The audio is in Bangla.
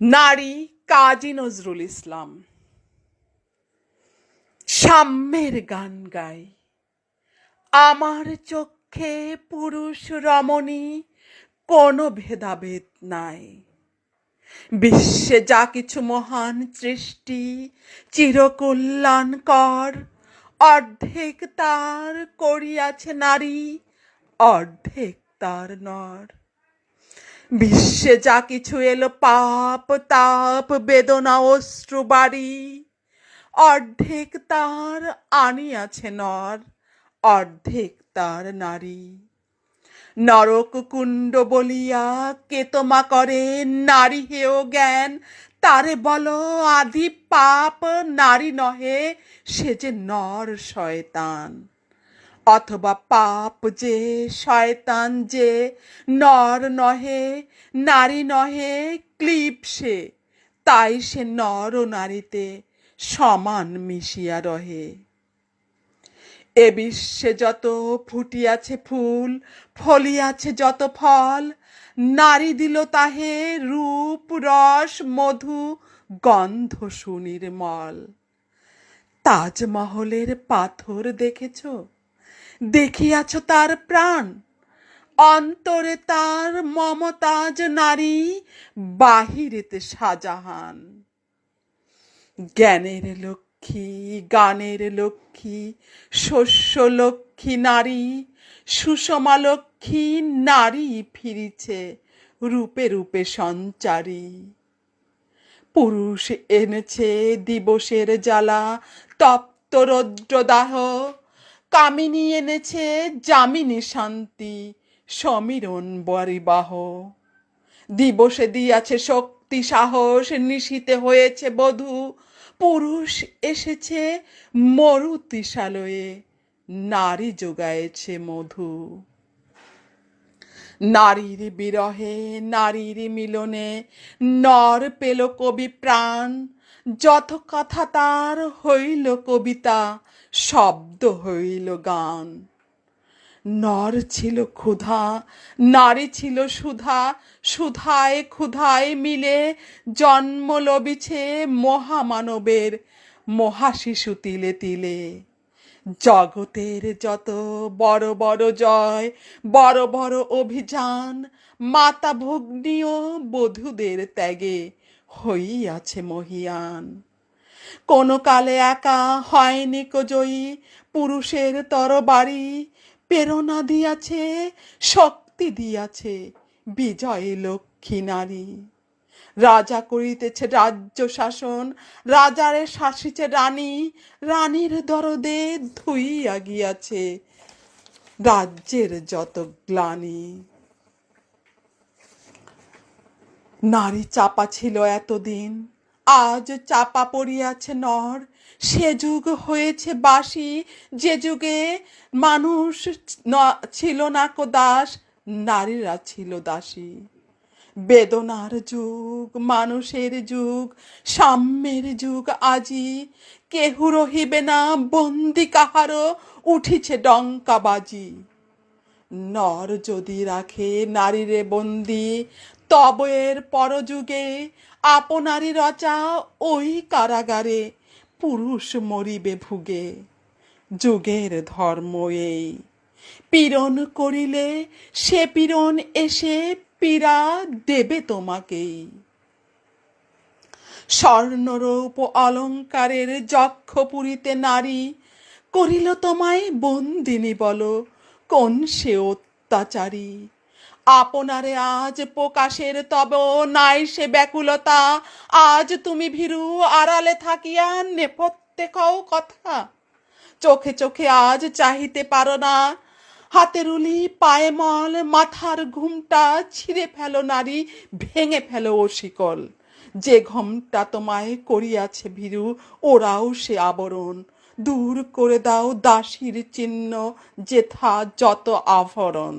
নারী কাজী নজরুল ইসলাম। সাম্যের গান গাই। আমার চক্ষে পুরুষ রমণী কোনো ভেদাভেদ নাই। বিশ্বে যা কিছু মহান সৃষ্টি চিরকল্যাণকর, অর্ধেক তার করিয়াছে নারী, অর্ধেক তার নর। বিশ্বে যা কিছু এলো, পাপ, তাপ, বেদনা, অশ্রু, বাড়ি। অর্ধেক তার আনিয়াছে নর, অর্ধেক তার নারী। নরক কুণ্ড বলিয়া কেতমা করে? নারী হেও জ্ঞান, তারে বলো আদি পাপ, নারী নহে, সে যে নর শয়তান। অথবা পাপ যে, শয়তান যে, নর নহে, নারী নহে, ক্লিপ সে, তাই সে নর ও নারীতে সমান মিশিয়া রহে। এ বিশ্বে যত ফুটিয়াছে ফুল, ফলিয়াছে যত ফল, নারী দিল তাহে রূপ, রস, মধু, গন্ধ সুনির্মল। তাজমহলের পাথর দেখেছ? দেখিয়াছ তার প্রাণ। অন্তরে তার মমতাজ নারী, বাহিরেতে শাহজাহান। জ্ঞানের লক্ষ্মী, গানের লক্ষ্মী, শস্য লক্ষ্মী নারী, সুষমা লক্ষ্মী নারী ফিরিছে রূপে রূপে সঞ্চারী। পুরুষ এনেছে দিবসের জ্বালা, তপ্ত রৌদ্রদাহ কামিনী এনেছে যামিনী শান্তি, সমীরণ বরিবাহ দিবসে দিয়াছে শক্তি, সাহস নিশীতে হয়েছে বধূ। পুরুষ এসেছে মরুতিশালয়ে, নারী যোগায়েছে মধু। নারীর বিরহে, নারীর মিলনে নর পেল কবি প্রাণ যত কথা তার হইল কবিতা, শব্দ হইল গান। নর ছিল ক্ষুধা, নারী ছিল সুধা, সুধায় ক্ষুধায় মিলে জন্ম লবিছে মহামানবের, মহাশিশু তিলে তিলে। জগতের যত বড় বড় জয়, বড় বড় অভিযান, মাতা ভগ্নীয় বধূদের ত্যাগে। হইয়াছে মহিয়ান। কোন কালে একা হয়নি কো জয়ী পুরুষের তরবারি। প্রেরণা দিয়াছে, শক্তি দিয়াছে বিজয় লক্ষ্মী নারী। রাজা করিতেছে রাজ্য শাসন, রাজারে শাসিছে রানী, রানীর দরদে ধুইয়া গিয়াছে রাজ্যের যত গ্লানি। নারী চাপা ছিল এতদিন। আজ চাপা পড়িয়াছে নর। সে যুগ হয়েছে বাসি যে যুগে মানুষ ছিল না কো দাস, নারীরা ছিল দাসী। বেদনার যুগ, মানুষের যুগ, সাম্যের যুগ আজি। কেহু রহিবে না বন্দি কাহারও, উঠিছে ডঙ্কাবাজি নর যদি রাখে নারীরে বন্দি, তব এর পরযুগে আপনারই রচা ওই কারাগারে, পুরুষ মরিবে ভুগে। যুগের ধর্ম এই। পীড়ন করিলে সে পীড়ন এসে পীড়া দেবে তোমাকেই। স্বর্ণরূপ অলঙ্কারের যক্ষ পুরীতে নারী, করিল তোমায় বন্দিনী বলো কোন সে অত্যাচারী? আপনারে আজ প্রকাশের তব নাই সে ব্যাকুলতা। আজ তুমি ভীরু আড়ালে থাকিয়া নেপথ্যে কও কথা। চোখে চোখে আজ চাহিতে পারো না। হাতের উলি পায়ে মল, মাথার ঘুমটা ছিঁড়ে ফেলো নারী, ভেঙে ফেলো ও শিকল। যে ঘমটা তোমায় করিয়াছে ভীরু, ওরাও সে আবরণ। দূর করে দাও দাসীর চিহ্ন যেথা যত আভরণ